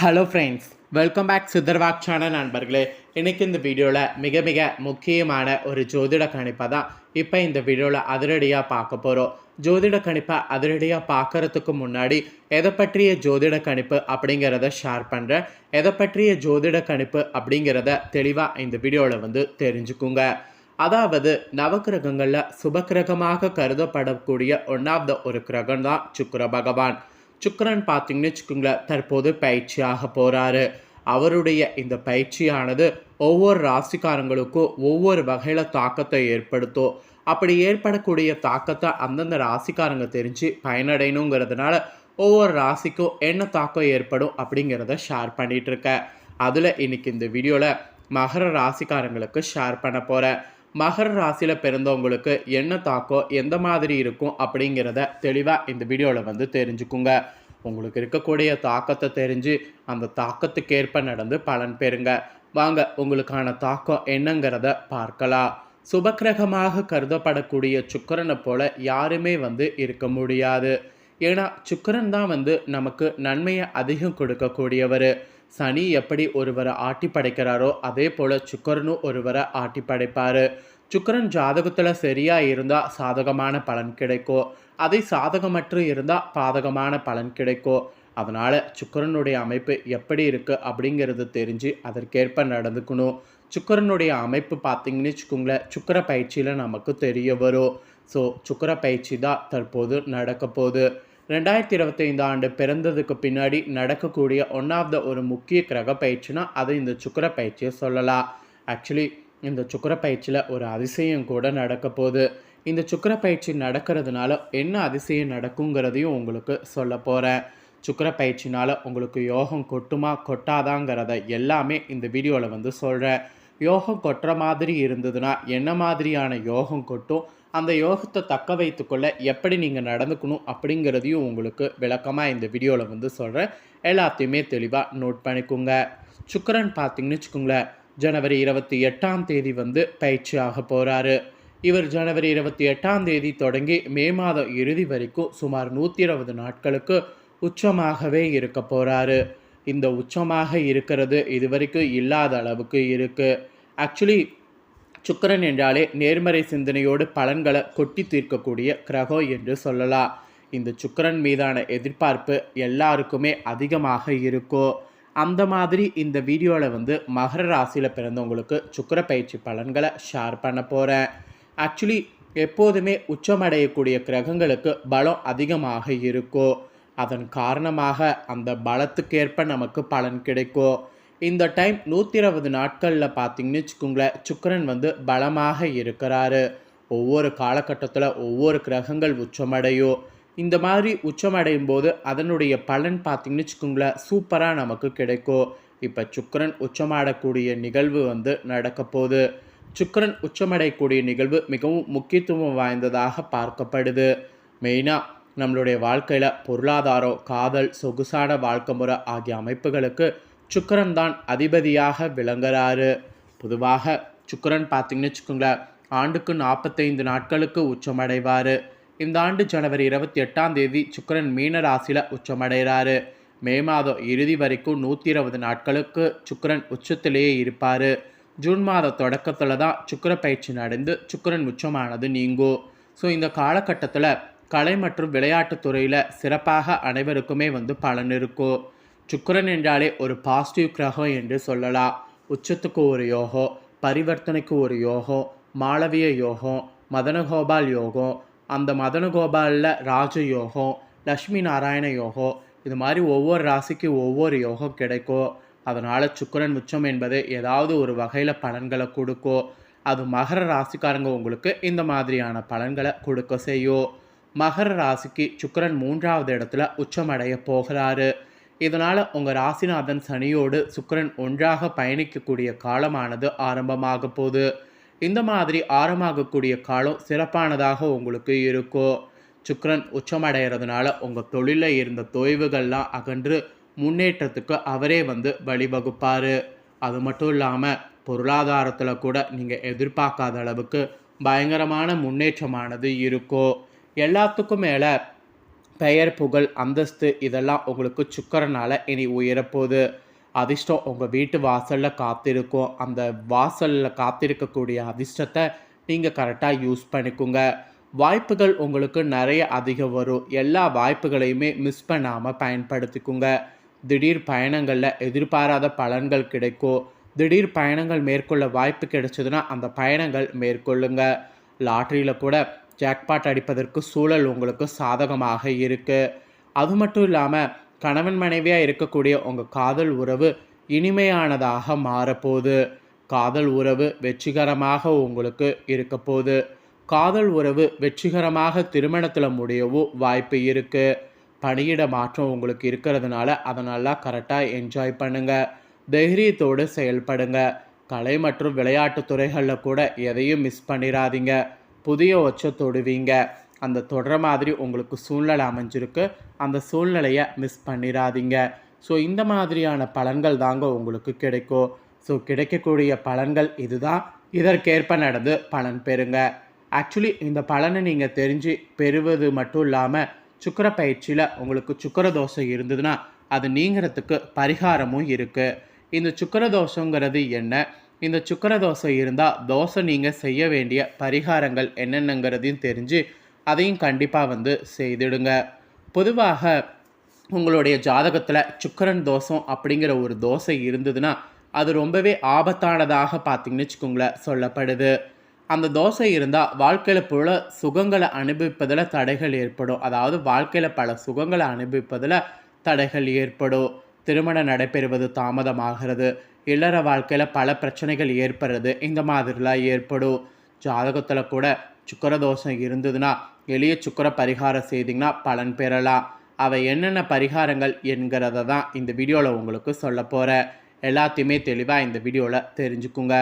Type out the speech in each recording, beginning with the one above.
Hello friends welcome back சித்தர்வாக்சான நண்பர்களே. இன்றைக்கி இந்த வீடியோவில் மிக மிக முக்கியமான ஒரு ஜோதிட கணிப்பை தான் இப்போ இந்த வீடியோவில் அதிரடியாக பார்க்க போகிறோம் ஜோதிட கணிப்பை அதிரடியாக பார்க்கறதுக்கு முன்னாடி எதை பற்றிய ஜோதிட கணிப்பு அப்படிங்கிறத ஷேர் பண்ணுறேன் எதை பற்றிய ஜோதிட கணிப்பு அப்படிங்கிறத தெளிவாக இந்த வீடியோவில் வந்து தெரிஞ்சுக்குங்க. அதாவது நவக்கிரகங்களில் சுபக்கிரகமாக கருதப்படக்கூடிய ஒன்றாவது ஒரு கிரகம் தான் சுக்கர பகவான். சுக்கரன் பார்த்தீங்கன்னு வச்சுக்கோங்களேன் தற்போது பயிற்சியாக போகிறாரு அவருடைய இந்த பயிற்சியானது ஒவ்வொரு ராசிக்காரங்களுக்கும் ஒவ்வொரு வகையில் தாக்கத்தை ஏற்படுத்தும். அப்படி ஏற்படக்கூடிய தாக்கத்தை அந்தந்த ராசிக்காரங்க தெரிஞ்சு பயனடையணுங்கிறதுனால ஒவ்வொரு ராசிக்கும் என்ன தாக்கம் ஏற்படும் அப்படிங்கிறத ஷேர் பண்ணிகிட்ருக்கேன் அதில் இன்னைக்கு இந்த வீடியோவில் மகர ராசிக்காரங்களுக்கு ஷேர் பண்ண போகிறேன் மகர ராசியில் பிறந்தவங்களுக்கு என்ன தாக்கம் எந்த மாதிரி இருக்கும் அப்படிங்கிறத தெளிவாக இந்த வீடியோவில் வந்து தெரிஞ்சுக்குங்க. உங்களுக்கு இருக்கக்கூடிய தாக்கத்தை தெரிஞ்சு அந்த தாக்கத்துக்கேற்ப நடந்து பலன் பெறுங்க. வாங்க உங்களுக்கான தாக்கம் என்னங்கிறத பார்க்கலாம். சுபக்கிரகமாக கருதப்படக்கூடிய சுக்கரனை போல யாருமே வந்து இருக்க முடியாது. ஏன்னா சுக்கரன் தான் வந்து நமக்கு நன்மையை அதிகம் கொடுக்கக்கூடியவர். சனி எப்படி ஒருவரை ஆட்டி படைக்கிறாரோ அதே போல் சுக்கரனும் ஒருவரை ஆட்டி படைப்பார். சுக்கரன் ஜாதகத்தில் சரியாக இருந்தால் சாதகமான பலன் கிடைக்கும். அதை சாதகமற்று இருந்தால் பாதகமான பலன் கிடைக்கும். அதனால் சுக்கரனுடைய அமைப்பு எப்படி இருக்குது அப்படிங்கிறது தெரிஞ்சு அதற்கேற்ப நடந்துக்கணும். சுக்கரனுடைய அமைப்பு பார்த்தீங்கன்னு வச்சுக்கோங்களேன் சுக்கர பயிற்சியில் நமக்கு தெரிய வரும். ஸோ சுக்கர பயிற்சி தான் தற்போது நடக்க போகுது. ரெண்டாயிரத்தி இருபத்தைந்து ஆண்டு பிறந்ததுக்கு பின்னாடி நடக்கக்கூடிய ஒன் ஆஃப் த ஒரு முக்கிய கிரக பயிற்சினா அது இந்த சுக்கர பயிற்சியை சொல்லலாம். ஆக்சுவலி இந்த சுக்கர பயிற்சியில் ஒரு அதிசயம் கூட நடக்க போகுது. இந்த சுக்கர பயிற்சி நடக்கிறதுனால என்ன அதிசயம் நடக்குங்கிறதையும் உங்களுக்கு சொல்ல போகிறேன் சுக்கர பயிற்சினால் உங்களுக்கு யோகம் கொட்டுமா கொட்டாதாங்கிறத எல்லாமே இந்த வீடியோவில் வந்து சொல்கிறேன் யோகம் கொட்டுற மாதிரி இருந்ததுன்னா என்ன மாதிரியான யோகம் கொட்டும்? அந்த யோகத்தை தக்க வைத்துக்கொள்ள எப்படி நீங்கள் நடந்துக்கணும் அப்படிங்கிறதையும் உங்களுக்கு விளக்கமாக இந்த வீடியோவில் வந்து சொல்கிறேன் எல்லாத்தையுமே தெளிவாக நோட் பண்ணிக்கோங்க. சுக்கரன் பார்த்தீங்கன்னு வச்சுக்கோங்களேன் ஜனவரி இருபத்தி எட்டாம் தேதி வந்து பயிற்சி ஆக போகிறாரு இவர் ஜனவரி இருபத்தி எட்டாம் தேதி தொடங்கி மே மாதம் இறுதி வரைக்கும் சுமார் நூற்றி இருபது நாட்களுக்கு உச்சமாகவே இருக்க போகிறாரு இந்த உச்சமாக இருக்கிறது இது வரைக்கும் இல்லாத அளவுக்கு இருக்குது ஆக்சுவலி சுக்கரன் என்றாலே நேர்மறை சிந்தனையோடு பலன்களை கொட்டி தீர்க்கக்கூடிய கிரகம் என்று சொல்லலாம். இந்த சுக்கரன் மீதான எதிர்பார்ப்பு எல்லாருக்குமே அதிகமாக இருக்கும். அந்த மாதிரி இந்த வீடியோவில் வந்து மகர ராசியில் பிறந்தவங்களுக்கு சுக்கர பயிற்சி பலன்களை ஷேர் பண்ண போகிறேன் ஆக்சுவலி எப்போதுமே உச்சமடையக்கூடிய கிரகங்களுக்கு பலம் அதிகமாக இருக்கும். அதன் காரணமாக அந்த பலத்துக்கேற்ப நமக்கு பலன் கிடைக்கும். இந்த டைம் நூற்றி இருபது நாட்களில் பார்த்தீங்கன்னு வச்சுக்கோங்களேன் சுக்கரன் வந்து பலமாக இருக்கிறாரு. ஒவ்வொரு காலகட்டத்தில் ஒவ்வொரு கிரகங்கள் உச்சமடையும். இந்த மாதிரி உச்சமடையும் போது அதனுடைய பலன் பார்த்தீங்கன்னு வச்சுக்கோங்களேன் சூப்பராக நமக்கு கிடைக்கும். இப்போ சுக்கரன் உச்சமாடக்கூடிய நிகழ்வு வந்து நடக்க போகுது. சுக்கரன் உச்சமடையக்கூடிய நிகழ்வு மிகவும் முக்கியத்துவம் வாய்ந்ததாக பார்க்கப்படுது. மெயினாக நம்மளுடைய வாழ்க்கையில் பொருளாதாரம் காதல் சொகுசான வாழ்க்கை முறை ஆகிய அமைப்புகளுக்கு சுக்கரன் தான் அதிபதியாக விளங்குறாரு. பொதுவாக சுக்கரன் பார்த்தீங்கன்னு வச்சுக்கோங்களேன் ஆண்டுக்கு நாற்பத்தைந்து நாட்களுக்கு உச்சமடைவார். இந்த ஆண்டு ஜனவரி இருபத்தி எட்டாம் தேதி சுக்கரன் மீன ராசியில் உச்சமடைகிறாரு மே மாதம் இறுதி வரைக்கும் நூற்றி இருபது நாட்களுக்கு சுக்கரன் உச்சத்திலேயே இருப்பார். ஜூன் மாத தொடக்கத்தில் தான் சுக்கர பயிற்சி நடந்து சுக்கரன் உச்சமானது நீங்கும். ஸோ இந்த காலகட்டத்தில் கலை மற்றும் விளையாட்டுத் துறையில் சிறப்பாக அனைவருக்குமே வந்து பலன் இருக்கும். சுக்கரன் என்றாலே ஒரு பாசிட்டிவ் கிரகம் என்று சொல்லலாம். உச்சத்துக்கு ஒரு யோகம் பரிவர்த்தனைக்கு ஒரு யோகம் மாளவிய யோகம் மதனகோபால் யோகம் அந்த மதனகோபாலில் ராஜ யோகம் லக்ஷ்மி நாராயண யோகம் இது மாதிரி ஒவ்வொரு ராசிக்கு ஒவ்வொரு யோகம் கிடைக்கும். அதனால் சுக்கரன் உச்சம் என்பது ஏதாவது ஒரு வகையில் பலன்களை கொடுக்கும். அது மகர ராசிக்காரங்க உங்களுக்கு இந்த மாதிரியான பலன்களை கொடுக்க செய்யும். மகர ராசிக்கு சுக்கரன் மூன்றாவது இடத்துல உச்சமடைய போகிறாரு. இதனால் உங்கள் ராசிநாதன் சனியோடு சுக்கரன் ஒன்றாக பயணிக்கக்கூடிய காலமானது ஆரம்பமாக போகுது. இந்த மாதிரி ஆரம்பமாகக்கூடிய காலம் சிறப்பானதாக உங்களுக்கு இருக்கும். சுக்கரன் உச்சமடைகிறதுனால உங்கள் தொழிலில் இருந்த தொய்வுகள்லாம் அகன்று முன்னேற்றத்துக்கு அவரே வந்து வழிவகுப்பார். அது மட்டும் இல்லாமல் பொருளாதாரத்தில் கூட நீங்கள் எதிர்பார்க்காத அளவுக்கு பயங்கரமான முன்னேற்றமானது இருக்கும். எல்லாத்துக்கும் மேலே பெயர் புகழ் அந்தஸ்து இதெல்லாம் உங்களுக்கு சுக்கரனால் இனி உயரப்போகுது. அதிர்ஷ்டம் உங்கள் வீட்டு வாசலில் காத்திருக்கும். அந்த வாசலில் காத்திருக்கக்கூடிய அதிர்ஷ்டத்தை நீங்கள் கரெக்டாக யூஸ் பண்ணிக்கோங்க. வாய்ப்புகள் உங்களுக்கு நிறைய அதிகம் வரும். எல்லா வாய்ப்புகளையுமே மிஸ் பண்ணாமல் பயன்படுத்திக்கோங்க. திடீர் பயணங்களில் எதிர்பாராத பலன்கள் கிடைக்கும். திடீர் பயணங்கள் மேற்கொள்ள வாய்ப்பு கிடைச்சதுன்னா அந்த பயணங்கள் மேற்கொள்ளுங்க. லாட்ரியில் கூட ஜாக்பாட் அடிப்பதற்கு சூழல் உங்களுக்கு சாதகமாக இருக்குது அது மட்டும் இல்லாமல் கணவன் மனைவியாக இருக்கக்கூடிய உங்கள் காதல் உறவு இனிமையானதாக மாறப்போகுது. காதல் உறவு வெற்றிகரமாக உங்களுக்கு இருக்க போகுது. காதல் உறவு வெற்றிகரமாக திருமணத்தில் முடியவும் வாய்ப்பு இருக்குது பணியிட மாற்றம் உங்களுக்கு இருக்கிறதுனால அதை நல்லா கரெக்டாக என்ஜாய் பண்ணுங்கள் தைரியத்தோடு செயல்படுங்க. கலை மற்றும் விளையாட்டு துறைகளில் கூட எதையும் மிஸ் பண்ணிடாதீங்க புதிய ஒச்சை தொடுவீங்க. அந்த தொடர மாதிரி உங்களுக்கு சூழ்நிலை அமைஞ்சிருக்கு. அந்த சூழ்நிலையை மிஸ் பண்ணிடாதீங்க. ஸோ இந்த மாதிரியான பலன்கள் தாங்க உங்களுக்கு கிடைக்கும். ஸோ கிடைக்கக்கூடிய பலன்கள் இதுதான். இதற்கேற்ப நடந்து பலன் பெறுங்க. ஆக்சுவலி இந்த பலனை நீங்கள் தெரிஞ்சு பெறுவது மட்டும் இல்லாமல் சுக்கர பயிற்சியில் உங்களுக்கு சுக்கர தோசை இருந்ததுன்னா அது நீங்கிறதுக்கு பரிகாரமும் இருக்குது இந்த சுக்கர தோஷங்கிறது என்ன? இந்த சுக்கர தோசை இருந்தால் தோசை நீங்கள் செய்ய வேண்டிய பரிகாரங்கள் என்னென்னங்கிறதையும் தெரிஞ்சு அதையும் கண்டிப்பாக வந்து செய்திடுங்க. பொதுவாக உங்களுடைய ஜாதகத்தில் சுக்கரன் தோஷம் அப்படிங்கிற ஒரு தோசை இருந்ததுன்னா அது ரொம்பவே ஆபத்தானதாக பார்த்தீங்கன்னு வச்சுக்கோங்களேன் சொல்லப்படுது. அந்த தோசை இருந்தால் வாழ்க்கையில் பல சுகங்களை அனுபவிப்பதில் தடைகள் ஏற்படும். அதாவது வாழ்க்கையில் பல சுகங்களை அனுபவிப்பதில் தடைகள் ஏற்படும். திருமணம் நடைபெறுவது தாமதமாகிறது. இல்லற வாழ்க்கையில் பல பிரச்சனைகள் ஏற்படுறது இந்த மாதிரிலாம் ஏற்படும். ஜாதகத்தில் கூட சுக்கர தோஷம் இருந்ததுன்னா எளிய சுக்கர பரிகாரம் செய்திங்கன்னா பலன் பெறலாம். அவை என்னென்ன பரிகாரங்கள் என்கிறத தான் இந்த வீடியோவில் உங்களுக்கு சொல்ல போகிறேன் எல்லாத்தையுமே தெளிவாக இந்த வீடியோவில் தெரிஞ்சுக்குங்க.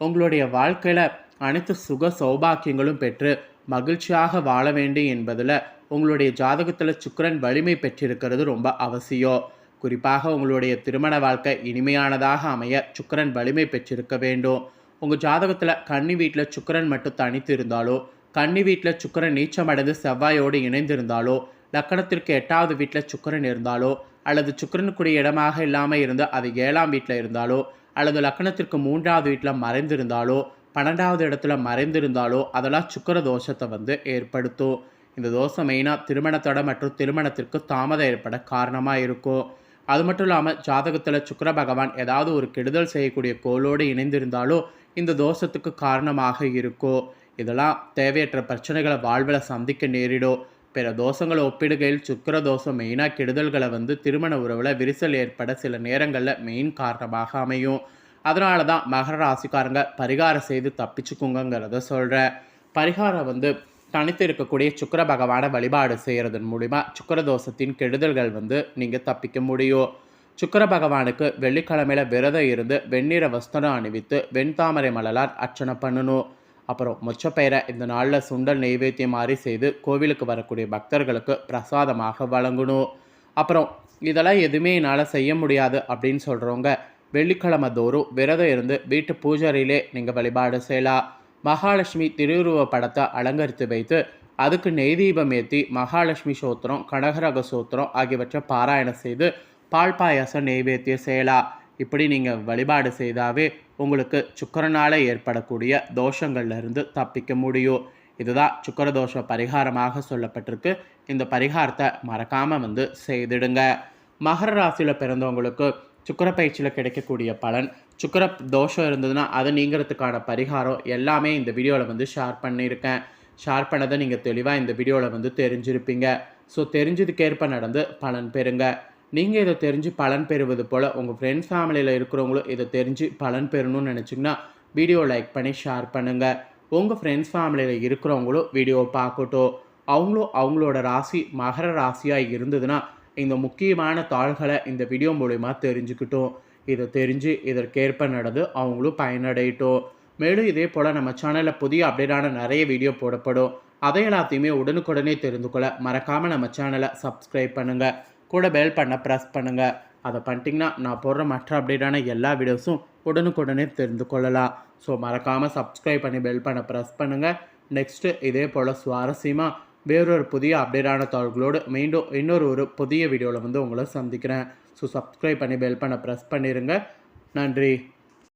உங்களுடைய வாழ்க்கையில் அனைத்து சுக சௌபாக்கியங்களும் பெற்று மகிழ்ச்சியாக வாழ வேண்டும் என்பதில் உங்களுடைய ஜாதகத்தில் சுக்கரன் வலிமை பெற்றிருக்கிறது ரொம்ப அவசியம். குறிப்பாக உங்களுடைய திருமண வாழ்க்கை இனிமையானதாக அமைய சுக்கரன் வலிமை பெற்றிருக்க வேண்டும். உங்கள் ஜாதகத்தில் கன்னி வீட்டில் சுக்கரன் மட்டும் தனித்து இருந்தாலோ கன்னி வீட்டில் சுக்கரன் நீச்சமடைந்து செவ்வாயோடு இணைந்திருந்தாலோ லக்கணத்திற்கு எட்டாவது வீட்டில் சுக்கரன் இருந்தாலோ அல்லது சுக்கரனுக்குரிய இடமாக இல்லாமல் இருந்து அது ஏழாம் வீட்டில் இருந்தாலோ அல்லது லக்கணத்திற்கு மூன்றாவது வீட்டில் மறைந்திருந்தாலோ பன்னெண்டாவது இடத்துல மறைந்திருந்தாலோ அதெல்லாம் சுக்கர தோஷத்தை வந்து ஏற்படுத்தும். இந்த தோஷம் மெயினாக திருமணத்தோட மற்றும் திருமணத்திற்கு தாமதம் ஏற்பட காரணமாக இருக்கும். அது மட்டும் இல்லாமல் ஜாதகத்தில் சுக்கர பகவான் ஏதாவது ஒரு கெடுதல் செய்யக்கூடிய கோளோடு இணைந்திருந்தாலோ இந்த தோஷத்துக்கு காரணமாக இருக்கோ இதெல்லாம் தேவையற்ற பிரச்சனைகளை வாழ்வில் சந்திக்க நேரிடும் பிற தோஷங்களை ஒப்பிடுகையில் சுக்கர தோஷம் மெயினாக கெடுதல்களை வந்து திருமண உறவில் விரிசல் ஏற்பட சில நேரங்களில் மெயின் காரணமாக அமையும். அதனால தான் மகர ராசிக்காரங்க பரிகாரம் செய்து தப்பிச்சுக்குங்கிறத சொல்கிறேன் பரிகாரம் வந்து தனித்து இருக்கக்கூடிய சுக்கர பகவானை வழிபாடு செய்கிறதன் மூலிமா சுக்கர தோஷத்தின் கெடுதல்கள் வந்து நீங்கள் தப்பிக்க முடியும். சுக்கர பகவானுக்கு வெள்ளிக்கிழமையில் விரதம் இருந்து வெண்ணிற வஸ்திரம் அணிவித்து வெண்தாமரை மலலால் அர்ச்சனை பண்ணணும். அப்புறம் மொச்சப்பயிரை இந்த நாளில் சுண்டல் நெய்வேத்தியம் மாதிரி செய்து கோவிலுக்கு வரக்கூடிய பக்தர்களுக்கு பிரசாதமாக வழங்கணும். அப்புறம் இதெல்லாம் எதுவுமே என்னால் செய்ய முடியாது அப்படின்னு சொல்கிறவங்க வெள்ளிக்கிழமை தோறும் விரதம் இருந்து வீட்டு பூஜாரியிலே நீங்கள் வழிபாடு செய்யலாம். மகாலட்சுமி திருவுருவ படத்தை அலங்கரித்து வைத்து அதுக்கு நெய் தீபம் ஏற்றி மகாலட்சுமி சோத்திரம் கனகரக சோத்திரம் ஆகியவற்றை பாராயணம் செய்து பால் பாயாசம் நெய்வேத்திய செயலா இப்படி நீங்கள் வழிபாடு செய்தாவே உங்களுக்கு சுக்கரனால் ஏற்படக்கூடிய தோஷங்கள்லேருந்து தப்பிக்க முடியும். இதுதான் சுக்கர தோஷ பரிகாரமாக சொல்லப்பட்டிருக்கு. இந்த பரிகாரத்தை மறக்காமல் வந்து செய்திடுங்க. மகர ராசியில் பிறந்தவங்களுக்கு சுக்கர பயிற்சியில் கிடைக்கக்கூடிய பலன் சுக்கர தோஷம் இருந்ததுன்னா அதை நீங்கிறதுக்கான பரிகாரம் எல்லாமே இந்த வீடியோவில் வந்து ஷேர் பண்ணியிருக்கேன். ஷேர் பண்ணதை நீங்கள் தெளிவாக இந்த வீடியோவில் வந்து தெரிஞ்சிருப்பீங்க. ஸோ தெரிஞ்சதுக்கேற்ப நடந்து பலன் பெறுங்க. நீங்கள் இதை தெரிஞ்சு பலன் பெறுவது போல் உங்கள் ஃப்ரெண்ட்ஸ் ஃபேமிலியில் இருக்கிறவங்களும் இதை தெரிஞ்சு பலன் பெறணும்னு நினச்சிங்கன்னா வீடியோ லைக் பண்ணி ஷேர் பண்ணுங்கள் உங்கள் ஃப்ரெண்ட்ஸ் ஃபேமிலியில் இருக்கிறவங்களும் வீடியோ பார்க்கட்டும். அவங்களும் அவங்களோட ராசி மகர ராசியாக இருந்ததுன்னா இந்த முக்கியமான தாள்களை இந்த வீடியோ மூலிமா தெரிஞ்சுக்கிட்டோம். இதை தெரிஞ்சு இதற்கேற்ப நடந்து அவங்களும் பயனடையட்டும். மேலும் இதே போல் நம்ம சேனலில் புதிய அப்டேட்டான நிறைய வீடியோ போடப்படும். அதை எல்லாத்தையுமே உடனுக்குடனே தெரிந்து கொள்ள மறக்காமல் நம்ம சேனலை சப்ஸ்கிரைப் பண்ணுங்கள் கூட பெல் பண்ண ப்ரெஸ் பண்ணுங்கள் அதை பண்ணிட்டீங்கன்னா நான் போடுற மற்ற அப்டேட்டான எல்லா வீடியோஸும் உடனுக்குடனே தெரிந்து கொள்ளலாம். ஸோ மறக்காமல் சப்ஸ்கிரைப் பண்ணி பெல் பண்ண ப்ரெஸ் பண்ணுங்கள் நெக்ஸ்ட்டு இதே போல் சுவாரஸ்யமாக வேறொரு புதிய அப்டேட்டான தகவல்களோடு மீண்டும் இன்னொரு ஒரு புதிய வீடியோவில் வந்து உங்களை சந்திக்கிறேன். ஸோ சப்ஸ்கிரைப் பண்ணி பெல் பண்ண ப்ரெஸ் பண்ணிடுங்க நன்றி.